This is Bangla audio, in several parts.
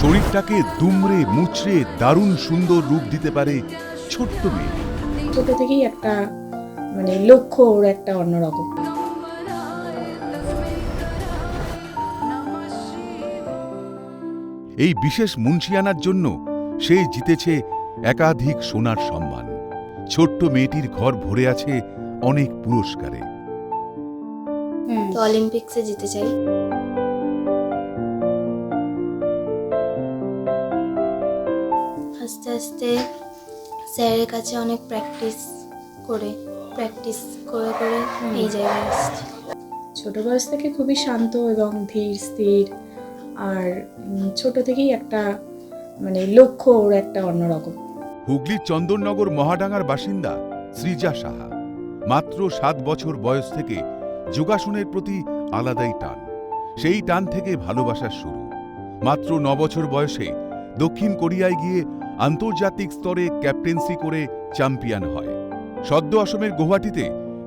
শরীরটাকে দুমড়ে মুচড়ে দারুণ সুন্দর রূপ দিতে পারে ছোট্ট মেয়ে। ছোট থেকেই একটা মানে লক্ষ্য ওর একটা অন্যরকম। এই বিশেষ মুন্সিয়ানার জন্য সে জিতেছে একাধিক সোনার সম্মান। ছোট্ট মেয়েটির ঘর ভরে আছে অনেক পুরস্কারে। তো অলিম্পিক্সে যেতে চাই। আস্তে আস্তে স্যারের কাছে অনেক প্র্যাকটিস করে প্র্যাকটিস করে করে এই জায়গায় এসেছি ছোট বয়স থেকে খুবই শান্ত এবং ধীর স্থির আর ছোট থেকেই একটা মানে লক্ষ্য ওর একটা অন্যরকম। হুগলির চন্দননগর মহাডাঙ্গার বাসিন্দা সৃজা সাহা মাত্র সাত বছর বয়স থেকে যোগাসনের প্রতি আলাদাই টান। সেই টান থেকে ভালোবাসার শুরু। মাত্র ন বছর বয়সে দক্ষিণ কোরিয়ায় গিয়ে আন্তর্জাতিক স্তরে ক্যাপ্টেন্সি করে চ্যাম্পিয়ন হয়। সদ্য অসমের গুয়াহাটিতে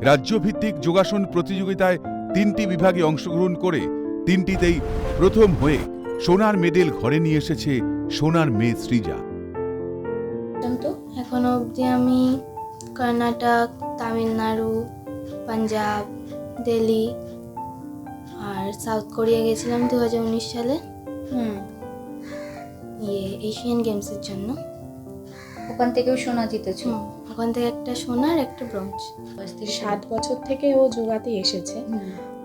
রাজ্যভিত্তিক যোগাসন প্রতিযোগিতায় তিনটি বিভাগে অংশগ্রহণ করে তিনটিতেই প্রথম হয়ে সোনার মেডেল ঘরে নিয়ে এসেছে সোনার মেয়ে সৃজা। এখন অবধি আমি কর্ণাটক, তামিলনাড়ু, পাঞ্জাব, দিল্লি আর সাউথ কোরিয়া গেছিলাম দু হাজার উনিশ সালে। হুম। ইয়ে এশিয়ান গেমসের জন্য। ওখান থেকেও সোনা জিতেছো। ওখান থেকে একটা সোনার একটা ব্রোঞ্জ। সাত বছর থেকে ও যোগাতে এসেছে।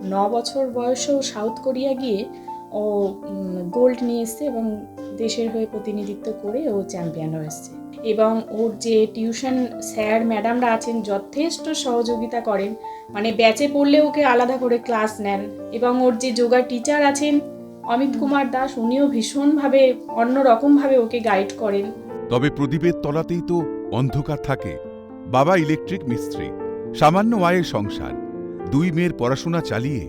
ন বছর বয়সেও সাউথ কোরিয়া গিয়ে ও গোল্ড নিয়ে এসছে এবং দেশের হয়ে প্রতিনিধিত্ব করে ও চ্যাম্পিয়ন হয়েছে এবং ওর যে টিউশন স্যার ম্যাডামরা আছেন যথেষ্ট সহযোগিতা করেন। মানে ব্যাচে পড়লে ওকে আলাদা করে ক্লাস নেন। এবং ওর যে যোগা টিচার আছেন অমিত কুমার দাস উনিও ভীষণভাবে অন্যরকমভাবে ওকে গাইড করেন। তবে প্রদীপের তলাতেই তো অন্ধকার থাকে। বাবা ইলেকট্রিক মিস্ত্রি সামান্য আয়ের সংসার দুই মেয়ের পড়াশোনা চালিয়ে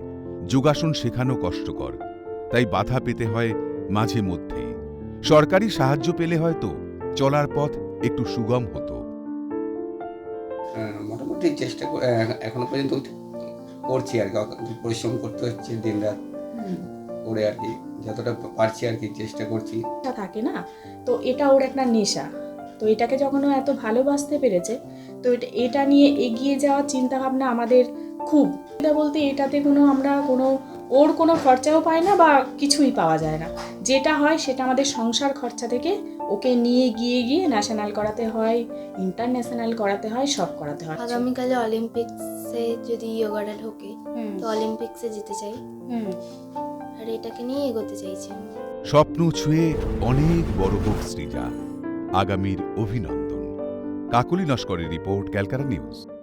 যোগাসন শেখানো কষ্টকর। তাই বাধা পেতে হয় মাঝে মধ্যেই। সরকারি সাহায্য পেলে হয়তো চলার পথ একটু সুগম হতো। মোটামুটি চেষ্টা এখনও পর্যন্ত করছি আর কি। পরিশ্রম করতে হচ্ছে দিন রাত করে আর কি যতটা পারছি আর কি চেষ্টা করছি। থাকে না? তো এটা ওর একটা নেশা। তো এটাকে যখন ও এত ভালোবাসতে পেরেছে তো এটা এটা নিয়ে এগিয়ে যাওয়ার চিন্তা ভাবনা আমাদের খুব। এটা বলতে এটাতে কোনো আমরা কোনো ওর কোনো খরচাও পাই না বা কিছুই পাওয়া যায় না। যেটা হয় সেটা আমাদের সংসার খরচা থেকে ওকে নিয়ে গিয়ে গিয়ে ন্যাশনাল করাতে হয় ইন্টারন্যাশনাল করাতে হয় সব করাতে হয়। আগামীকালে অলিম্পিক্সে যদি ইয়োগাটা ঢোকে হুম। তো অলিম্পিক্সে যেতে চাই। হুম। আর এটাকে নিয়ে এগোতে স্বপ্ন ছুঁয়ে অনেক বড় হোক সৃজা আগামীর অভিনন্দন। কাকলি নস্করের রিপোর্ট, ক্যালকাটা নিউজ।